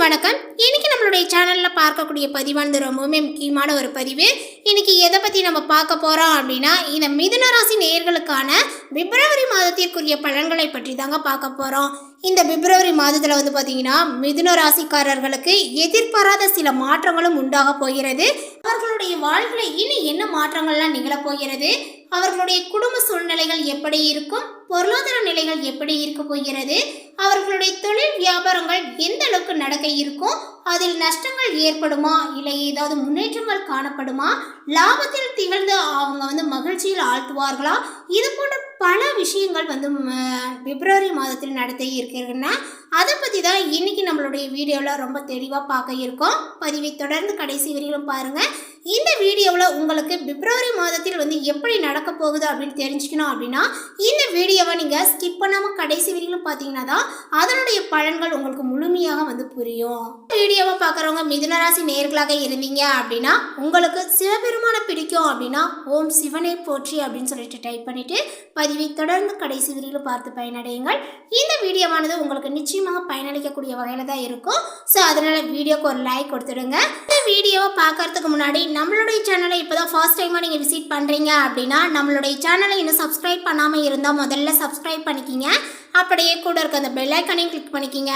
வணக்கம். இன்னைக்கு நம்மளுடைய சேனலில் பார்க்கக்கூடிய பதிவானது ரொம்பவுமே முக்கியமான ஒரு பதிவு. இன்னைக்கு எதை பற்றி நம்ம பார்க்க போகிறோம் அப்படின்னா இந்த மிதுன ராசி நேயர்களுக்கான பிப்ரவரி மாதத்திற்குரிய பலன்களை பற்றி தாங்க பார்க்க போகிறோம் இந்த பிப்ரவரி மாதத்தில் வந்து பார்த்தீங்கன்னா மிதுன ராசிக்காரர்களுக்கு எதிர்பாராத சில மாற்றங்களும் உண்டாக போகிறது. அவர்களுடைய வாழ்க்கையில் இனி என்ன மாற்றங்கள்லாம் நிகழப்போகிறது அவர்களுடைய குடும்ப சூழ்நிலைகள் எப்படி இருக்கும்? பொருளாதார நிலைகள் எப்படி இருக்க போகிறது? அவர்களுடைய தொழில் வியாபாரங்கள் எந்த அளவுக்கு நடக்க இருக்கும்? அதில் நஷ்டங்கள் ஏற்படுமா? இல்லை ஏதாவது முன்னேற்றங்கள் காணப்படுமா? லாபத்தில் திகழ்ந்து அவங்க வந்து மகிழ்ச்சியில் ஆழ்த்துவார்களா? இது போன்ற பல விஷயங்கள் வந்து பிப்ரவரி மாதத்தில் நடத்த இருக்கிறதுன்னா அதை பற்றி தான் இன்னைக்கு நம்மளுடைய வீடியோவில் ரொம்ப தெளிவாக பார்க்க இருக்கோம். பதிவை தொடர்ந்து கடைசி வரையிலும் பாருங்கள் இந்த வீடியோவில் உங்களுக்கு பிப்ரவரி மாதத்தில் வந்து எப்படி நடக்க போகுது அப்படின்னு தெரிஞ்சுக்கணும் அப்படின்னா இந்த வீடியோவை நீங்கள் ஸ்கிப் பண்ணாமல் கடைசி வரையிலும் பார்த்தீங்கன்னா தான் அதனுடைய பலன்கள் உங்களுக்கு முழுமையாக வந்து புரியும். வீடியோவை பார்க்குறவங்க மிதுனராசி நேர்களாக இருந்தீங்க அப்படின்னா உங்களுக்கு சிவபெருமானை பிடிக்கும் அப்படின்னா ஓம் சிவனை போற்றி அப்படின்னு சொல்லிட்டு டைப் பண்ணிவிட்டு பதிவை தொடர்ந்து கடைசி வரையிலும் பார்த்து பயனடையுங்கள். இந்த வீடியோவானது உங்களுக்கு நிச்சயமாக பயனளிக்கக்கூடிய வகையில் தான் இருக்கும். ஸோ அதனால் வீடியோக்கு ஒரு லைக் கொடுத்துடுங்க. இந்த வீடியோவை பார்க்கறதுக்கு முன்னாடி நம்மளுடைய சேனலை இப்போ தான் ஃபர்ஸ்ட் டைமாக நீங்கள் விசிட் பண்ணுறீங்க அப்படின்னா நம்மளுடைய சேனலை இன்னும் சப்ஸ்கிரைப் பண்ணாமல் இருந்தால் முதல்ல சப்ஸ்கிரைப் பண்ணிக்கிங்க. அப்படியே கூட இருக்க அந்த பெல் ஐக்கனையும் கிளிக் பண்ணிக்கிங்க.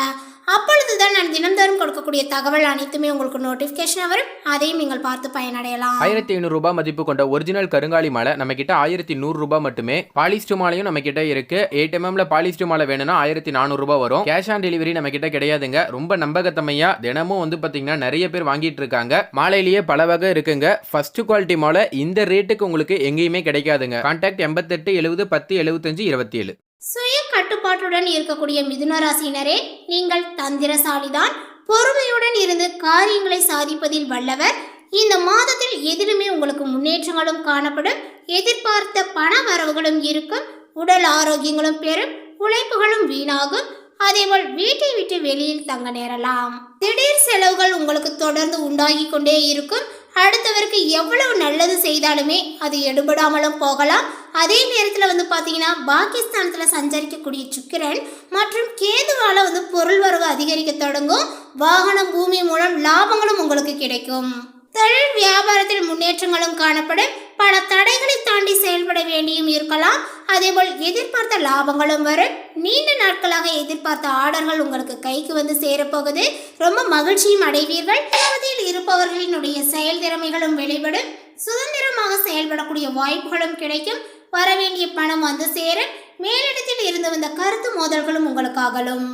அப்பொழுது தான் நான் தினந்தோறும் கொடுக்கக்கூடிய தகவல் அனைத்துமே உங்களுக்கு நோட்டிஃபிகேஷன் வரும். அதையும் நீங்கள் பார்த்து பயனடையலாம். ஆயிரத்தி ஐநூறு ரூபாய் மதிப்பு கொண்ட ஒரிஜினல் கருங்காலி மாலை நம்ம கிட்ட ஆயிரத்தி நூறு ரூபாய் மட்டுமே. பாலிஸ்டர் மாலையும் நம்ம கிட்ட இருக்கு எயிட் எம்எம்ல பாலிஸ்டர் மாலை வேணும்னா ஆயிரத்தி நானூறு ரூபாய் வரும். கேஷ் ஆன் டெலிவரி நம்ம கிட்ட கிடையாதுங்க. ரொம்ப நம்பகத்தமையா தினமும் வந்து பாத்தீங்கன்னா நிறைய பேர் வாங்கிட்டு இருக்காங்க. மாலையிலேயே பல வகை இருக்குங்க. ஃபர்ஸ்ட் குவாலிட்டி மாலை இந்த ரேட்டுக்கு உங்களுக்கு எங்கேயுமே கிடைக்காதுங்க. கான்டாக்ட் எண்பத்தெட்டு எழுபது பத்து எழுபத்தஞ்சு இருபத்தி ஏழு சுய கட்டுப்பாட்டுடன் இருக்கக்கூடிய மிதுன ராசியினரே நீங்கள் தந்திரசாலிதான். பொறுமையுடன் இருந்து காரியங்களை சாதிப்பதில் வல்லவர். இந்த மாதத்தில் எதிலுமே உங்களுக்கு முன்னேற்றங்களும் காணப்படும். எதிர்பார்த்த பண வரவுகளும் இருக்கும். உடல் ஆரோக்கியங்களும் பெறும் உழைப்புகளும் வீணாகும். அதேபோல் வீட்டை விட்டு வெளியில் தங்க நேரலாம். திடீர் செலவுகள் உங்களுக்கு தொடர்ந்து உண்டாகி கொண்டே இருக்கும். அடுத்தவருக்கு எவ்வளவு நல்லது செய்தாலுமே அது எடுபடாமலும் போகலாம். அதே நேரத்தில் வந்து பார்த்தீங்கன்னா பாகிஸ்தானத்தில் சஞ்சரிக்கக்கூடிய சுக்கிரன் மற்றும் கேதுவால வந்து பொருள் வரவு அதிகரிக்க தொடங்கும். வாகனம் பூமி மூலம் லாபங்களும் உங்களுக்கு கிடைக்கும். தொழில் வியாபாரத்தில் முன்னேற்றங்களும் காணப்படும். பல தடைகளை தாண்டி செயல்பட வேண்டியும் இருக்கலாம். அதேபோல் எதிர்பார்த்த லாபங்களும் வரும். நீண்ட நாட்களாக எதிர்பார்த்த ஆர்டர்கள் உங்களுக்கு கைக்கு வந்து சேரப்போகுது. ரொம்ப மகிழ்ச்சியும் அடைவீர்கள். பகுதியில் இருப்பவர்களினுடைய செயல் திறமைகளும் வெளிப்படும். சுதந்திரமாக செயல்படக்கூடிய வாய்ப்புகளும் கிடைக்கும். வரவேண்டிய பணம் வந்து சேரும். மேலிடத்தில் இருந்து வந்த கருத்து மோதல்களும் உங்களுக்கு அகலும்.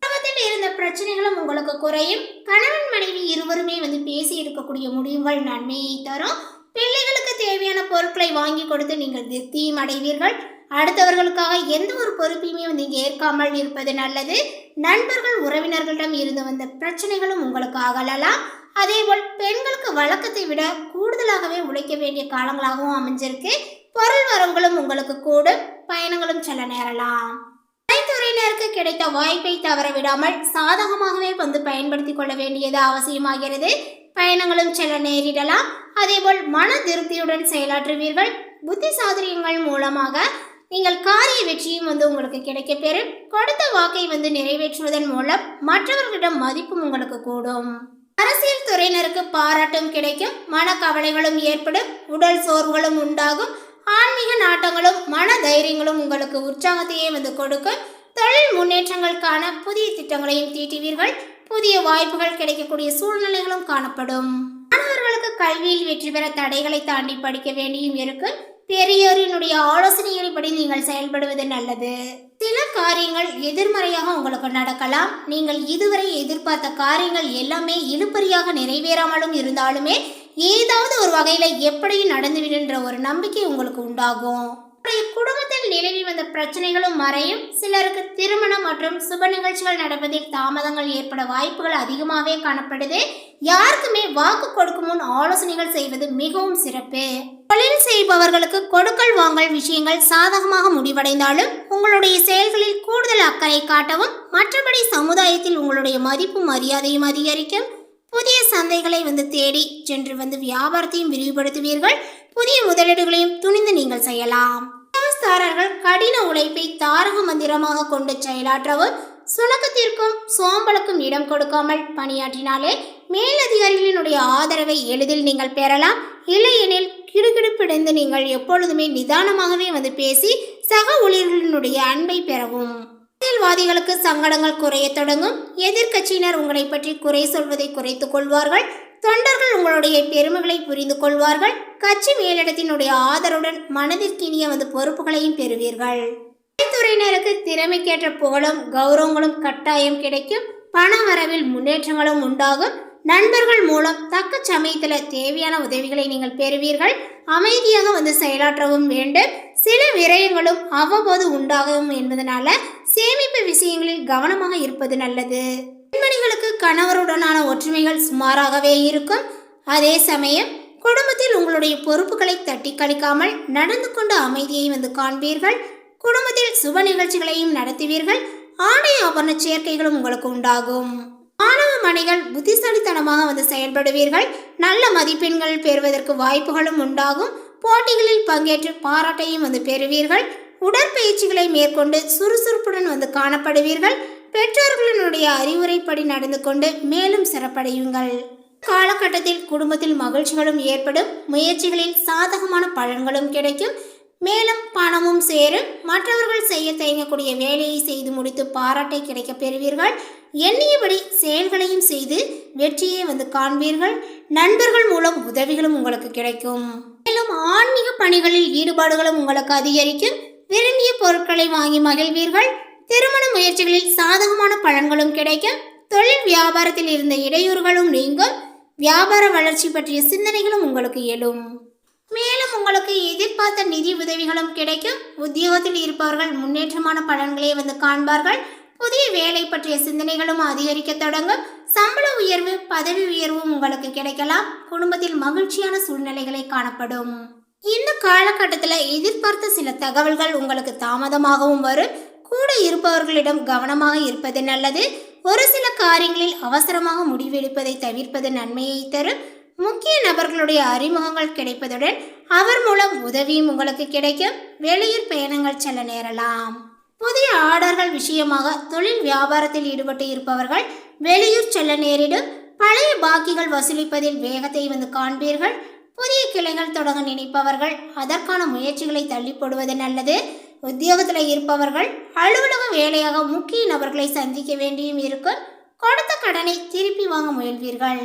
குடும்பத்தில் இருந்த பிரச்சனைகளும் உங்களுக்கு குறையும். கணவன் மனைவி இருவருமே வந்து பேசி இருக்கக்கூடிய முடிவுகள் நன்மையை தரும். பிள்ளைகளுக்கு தேவையான பொருட்களை வாங்கி கொடுத்து நீங்கள் திருப்தியும் அடைவீர்கள். அடுத்தவர்களுக்காக எந்த ஒரு பொறுப்பையுமே வந்து ஏற்காமல் இருப்பது நல்லது. நண்பர்கள் உறவினர்களிடம் இருந்து வந்த பிரச்சனைகளும் உங்களுக்கு அகலலாம். அதேபோல் பெண்களுக்கு வழக்கத்தை விட கூடுதலாகவே உழைக்க வேண்டிய காலங்களாகவும் அமைஞ்சிருக்கு. பொருள் வரவுகளும் உங்களுக்கு கூடும். பயணங்களும் செல்ல நேரலாம். கலைத்துறையினருக்கு கிடைத்த வாய்ப்பை தவற விடாமல் சாதகமாகவே வந்து பயன்படுத்திக் கொள்ள வேண்டியது அவசியமாகிறது. பயணங்களும் செல்ல நேரிடலாம். அதேபோல் மன திருப்தியுடன் செயலாற்றுவீர்கள். புத்தி சாதுரியங்கள் மூலமாக நீங்கள் காரிய வெற்றியும் வந்து உங்களுக்கு கிடைக்க பெறும். கொடுத்த வாக்கை வந்து நிறைவேற்றுவதன் மூலம் மற்றவர்களிடம் மதிப்பும் உங்களுக்கு கூடும். அரசியல் துறையினருக்கு பாராட்டும் கிடைக்கும். மனக்கவலைகளும் ஏற்படும். உடல் சோர்வுகளும் உண்டாகும். ஆன்மீக நாட்டங்களும் மன தைரியங்களும் உங்களுக்கு உற்சாகத்தையே வந்து கொடுக்கும். தொழில் முன்னேற்றங்களுக்கான புதிய திட்டங்களையும் தீட்டுவீர்கள். புதிய வாய்ப்புகள் கிடைக்கக்கூடிய சூழ்நிலைகளும் காணப்படும். மாணவர்களுக்கு கல்வியில் வெற்றி பெற தடைகளை தாண்டி படிக்க வேண்டியும் இருக்கும். பெரியோரினுடைய ஆலோசனையின்படி நீங்கள் செயல்படுவது நல்லது. சில காரியங்கள் எதிர்மறையாக உங்களுக்கு நடக்கலாம். நீங்கள் இதுவரை எதிர்பார்த்த காரியங்கள் எல்லாமே இழுப்பறியாக நிறைவேறாமலும் இருந்தாலுமே ஏதாவது ஒரு வகையில எப்படியும் நடந்துவிடுன்ற ஒரு நம்பிக்கை உங்களுக்கு உண்டாகும். குடும்பத்தில் நிலவி வந்த பிரச்சனைகளும் மறையும். சிலருக்கு திருமணம் மற்றும் சுப நிகழ்ச்சிகள் நடப்பதில் தாமதங்கள் ஏற்பட வாய்ப்புகள் அதிகமாகவே காணப்படுது. யாருக்குமே வாக்கு கொடுக்கும் முன் ஆலோசனைகள் செய்வது மிகவும் சிறப்பு. தொழில் செய்பவர்களுக்கு கொடுக்கல் வாங்கல் விஷயங்கள் சாதகமாக முடிவடைந்தாலும் உங்களுடைய செயல்களில் கூடுதல் அக்கறை காட்டவும் மற்றபடி சமுதாயத்தில் உங்களுடைய மதிப்பும் மரியாதையும் அதிகரிக்கும். புதிய சந்தைகளை வந்து தேடி சென்று வந்து வியாபாரத்தையும் விரிவுபடுத்துவீர்கள். புதிய முதலீடுகளையும் துணிந்து நீங்கள் செய்யலாம். விவசாயிகள் கடின உழைப்பை தாரக மந்திரமாக கொண்டு செயலாற்றவும் சுணக்கத்திற்கும் சோம்பலுக்கும் இடம் கொடுக்காமல் பணியாற்றினாலே மேலதிகாரிகளினுடைய ஆதரவை எளிதில் நீங்கள் பெறலாம். இல்லையெனில் கிடுகிடுப்பிடைந்து நீங்கள் எப்பொழுதுமே நிதானமாகவே வந்து பேசி சக ஊழியர்களினுடைய அன்பை பெறவும். அரசியல்வாதிகளுக்கு சங்கடங்கள் குறைய தொடங்கும். எதிர்க்கட்சியினர் உங்களை பற்றி குறை சொல்வதை குறைத்துக் கொள்வார்கள். தொண்டர்கள் உங்களுடைய பெருமைகளை புரிந்து கொள்வார்கள். கட்சி மேலிடத்தினுடைய ஆதரவுடன் மனதிற்கினிய வந்து பொறுப்புகளையும் பெறுவீர்கள். துறையினருக்கு திறமைக்கேற்ற புகழும் கௌரவங்களும் கட்டாயம் கிடைக்கும். பண வரவில் முன்னேற்றங்களும் உண்டாகும். நண்பர்கள் மூலம் தக்க சமயத்தில் தேவையான உதவிகளை நீங்கள் பெறுவீர்கள். அமைதியாக வந்து செயலாற்றவும் வேண்டும். சில விரயங்களும் அவ்வப்போது உண்டாகும் என்பதனால சேமிப்பு விஷயங்களில் கவனமாக இருப்பது நல்லது. பெண்மணிகளுக்கு கணவருடனான ஒற்றுமைகள் சுமாராகவே இருக்கும். அதே சமயம் குடும்பத்தில் உங்களுடைய பொறுப்புகளை தட்டி கழிக்காமல் நடந்து கொண்ட அமைதியை வந்து காண்பீர்கள். குடும்பத்தில் சுப நிகழ்ச்சிகளையும் நடத்துவீர்கள். ஆடை ஆபரண சேர்க்கைகளும் உங்களுக்கு உண்டாகும். மனைகள் புத்திசாலித்தனமாக வந்து செயல்படுவீர்கள். நல்ல மதிப்பெண்கள் பெறுவதற்கு வாய்ப்புகளும் உண்டாகும். போட்டிகளில் பங்கேற்று பாராட்டையும் வந்து பெறுவீர்கள். உடற்பயிற்சிகளை மேற்கொண்டு சுறுசுறுப்புடன் வந்து காணப்படுவீர்கள். பெற்றோர்களினுடைய அறிவுரைப்படி நடந்து கொண்டு மேலும் சிறப்படையுங்கள். காலகட்டத்தில் குடும்பத்தில் மகிழ்ச்சிகளும் ஏற்படும். முயற்சிகளில் சாதகமான பலன்களும் கிடைக்கும். மேலும் பணமும் சேரும் மற்றவர்கள் செய்ய தயங்கக்கூடிய வேலையை செய்து முடித்து பாராட்டை கிடைக்க பெறுவீர்கள். எண்ணியபடி செயல்களையும் செய்து வெற்றியை வந்து காண்பீர்கள். நண்பர்கள் மூலம் உதவிகளும் உங்களுக்கு கிடைக்கும். மேலும் ஆன்மீக பணிகளில் ஈடுபாடுகளும் உங்களுக்கு அதிகரிக்கும். விரும்பிய பொருட்களை வாங்கி மகிழ்வீர்கள். திருமண முயற்சிகளில் சாதகமான பலன்களும் கிடைக்கும். தொழில் வியாபாரத்தில் இருந்த இடையூறுகளும் நீங்கும். வியாபார வளர்ச்சி பற்றிய சிந்தனைகளும் உங்களுக்கு எழும். மேலும் உங்களுக்கு எதிர்பார்த்த நிதி உதவிகளும் கிடைக்கும். உத்தியோகத்தில் இருப்பவர்கள் முன்னேற்றமான பலன்களை வந்து காண்பார்கள். புதிய வேலை பற்றிய சிந்தனைகளும் அதிகரிக்க தொடங்கும். சம்பள உயர்வு பதவி உயர்வும் உங்களுக்கு கிடைக்கலாம். குடும்பத்தில் மகிழ்ச்சியான சூழ்நிலைகளை காணப்படும். இந்த காலகட்டத்தில் எதிர்பார்த்த சில தகவல்கள் உங்களுக்கு தாமதமாகவும் வரும். கூட இருப்பவர்களிடம் கவனமாக இருப்பது நல்லது. ஒரு சில காரியங்களில் அவசரமாக முடிவெடுப்பதை தவிர்ப்பது நன்மையை தரும். முக்கிய நபர்களுடைய அறிமுகங்கள் கிடைப்பதுடன் அவர் மூலம் உதவியும் உங்களுக்கு கிடைக்கும். வெளியூர் பயணங்கள் செல்ல நேரலாம். புதிய ஆர்டர்கள் விஷயமாக தொழில் வியாபாரத்தில் ஈடுபட்டு இருப்பவர்கள் வெளியூர் செல்ல நேரிடும். பழைய பாக்கிகள் வசூலிப்பதில் வேகத்தை வந்து காண்பீர்கள். புதிய கிளைகள் தொடங்க நினைப்பவர்கள் அதற்கான முயற்சிகளை தள்ளி போடுவது நல்லது. உத்தியோகத்தில் இருப்பவர்கள் அலுவலக வேலையாக முக்கிய நபர்களை சந்திக்க வேண்டியும் இருக்கும். கொடுத்த கடனை திருப்பி வாங்க முயல்வீர்கள்.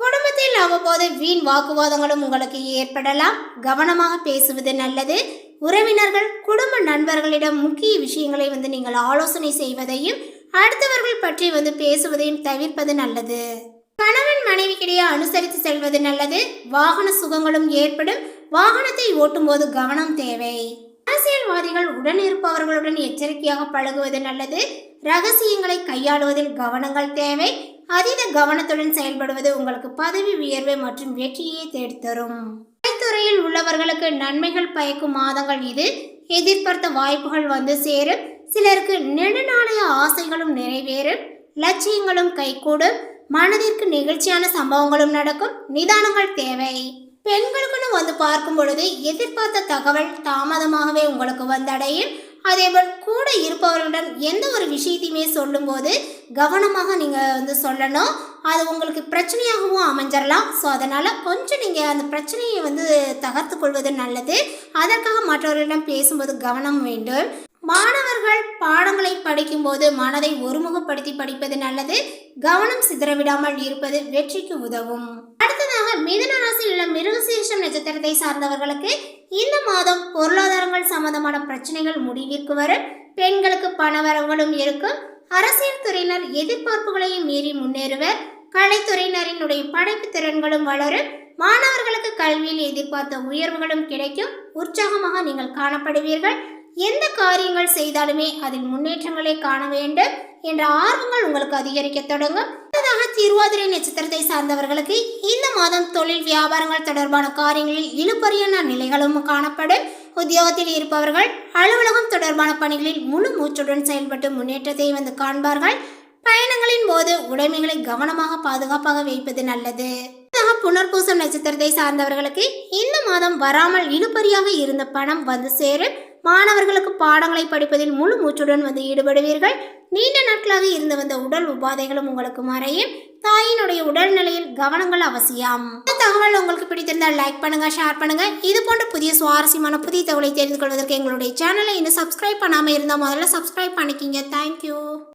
குடும்பத்தில் அவ்வப்போது வீண் வாக்குவாதங்களும் உங்களுக்கு ஏற்படலாம். கவனமாக பேசுவது நல்லது. உறவினர்கள் குடும்ப நண்பர்களிடம் முக்கிய விஷயங்களை வந்து நீங்கள் ஆலோசனை செய்வதையும் அடுத்தவர்கள் பற்றி வந்து பேசுவதையும் தவிர்ப்பது நல்லது. கணவன் மனைவிக்கிடையே அனுசரித்து செல்வது நல்லது. வாகன சுகங்களும் ஏற்படும். வாகனத்தை ஓட்டும்போது கவனம் தேவை. அரசியல்வாதிகள் உடன் இருப்பவர்களுடன் எச்சரிக்கையாக பழகுவது நல்லது. ரகசியங்களை கையாளுவதில் கவனங்கள் தேவை. அதீத கவனத்துடன் செயல்படுவது உங்களுக்கு பதவி உயர்வு மற்றும் வெற்றியை தேடித்தரும் கலைத்துறையில் உள்ளவர்களுக்கு நன்மைகள் பயக்கும் மாதங்கள் இது. எதிர்பார்த்த வாய்ப்புகள் வந்து சேரும். சிலருக்கு நெடுநாளைய ஆசைகளும் நிறைவேறும். லட்சியங்களும் கைகூடும். மனதிற்கு நெகிழ்ச்சியான சம்பவங்களும் நடக்கும். நிதானங்கள் தேவை. பெண்களுக்குன்னு வந்து பார்க்கும் பொழுது எதிர்பார்த்த தகவல் தாமதமாகவே உங்களுக்கு வந்தடையும். அதேபோல் கூட இருப்பவர்களிடம் எந்த ஒரு விஷயத்தையுமே சொல்லும்போது கவனமாக நீங்கள் வந்து சொல்லணும். அது உங்களுக்கு பிரச்சனையாகவும் அமைஞ்சிடலாம் ஸோ அதனால் கொஞ்சம் நீங்கள் அந்த பிரச்சனையை வந்து தகர்த்து கொள்வது நல்லது. அதற்காக மற்றவர்களிடம் பேசும்போது கவனம் வேண்டும். மாணவர்கள் பாடங்களை படிக்கும்போது மனதை ஒருமுகப்படுத்தி படிப்பது நல்லது. கவனம் சிதறவிடாமல் இருப்பது வெற்றிக்கு உதவும். அடுத்ததாக மிதுன ராசியில் உள்ள மிருகசீரிஷம் நட்சத்திரத்தை சார்ந்தவர்களுக்கு இந்த மாதம் பொருளாதாரங்கள் சம்பந்தமான பிரச்சனைகள் முடிவிற்கு வரும். பெண்களுக்கு பணவரவுகளும் இருக்கும். அரசியல் துறையினர் எதிர்பார்ப்புகளையும் மீறி முன்னேறுவர். கலைத்துறையினரினுடைய படைப்பு திறன்களும் வளரும். மாணவர்களுக்கு கல்வியில் எதிர்பார்த்த உயர்வுகளும் கிடைக்கும். உற்சாகமாக நீங்கள் காணப்படுவீர்கள். எந்த காரியங்கள் செய்தாலுமே அதில் முன்னேற்றங்களை காண வேண்டும் என்ற ஆர்வங்கள் உங்களுக்கு அதிகரிக்க தொடங்கும். குறிப்பாக திருவாதிரை நட்சத்திரத்தை சார்ந்தவர்களுக்கு இந்த மாதம் தொழில் வியாபாரங்கள் தொடர்பான காரியங்களில் இழுபறியான நிலைகளும் காணப்படும். உத்தியோகத்தில் இருப்பவர்கள் அலுவலகம் தொடர்பான பணிகளில் முழு மூச்சுடன் செயல்பட்டு முன்னேற்றத்தை வந்து காண்பார்கள். பயணங்களின் போது உடைமைகளை கவனமாக பாதுகாப்பாக வைப்பது நல்லது. புனர்பூசம் நட்சத்திரத்தை சார்ந்தவர்களுக்கு இந்த மாதம் வராமல் இழுபறியாக இருந்த பணம் வந்து சேரும். மாணவர்களுக்கு பாடங்களை படிப்பதில் முழு மூச்சுடன் வந்து ஈடுபடுவீர்கள். நீண்ட நாட்களாக இருந்து வந்த உடல் உபாதைகளும் உங்களுக்கு மறையும். தாயினுடைய உடல்நிலையில் கவனங்கள் அவசியம். இந்த தகவல் உங்களுக்கு பிடித்திருந்தால் லைக் பண்ணுங்க ஷேர் பண்ணுங்க. இது போன்ற புதிய சுவாரஸ்யமான புதிய தகவலை தெரிந்து கொள்வதற்கு எங்களுடைய சேனலை இன்னும் சப்ஸ்கிரைப் பண்ணாமல் இருந்தால் முதல்ல சப்ஸ்கிரைப் பண்ணிக்கிங்க. தேங்க்யூ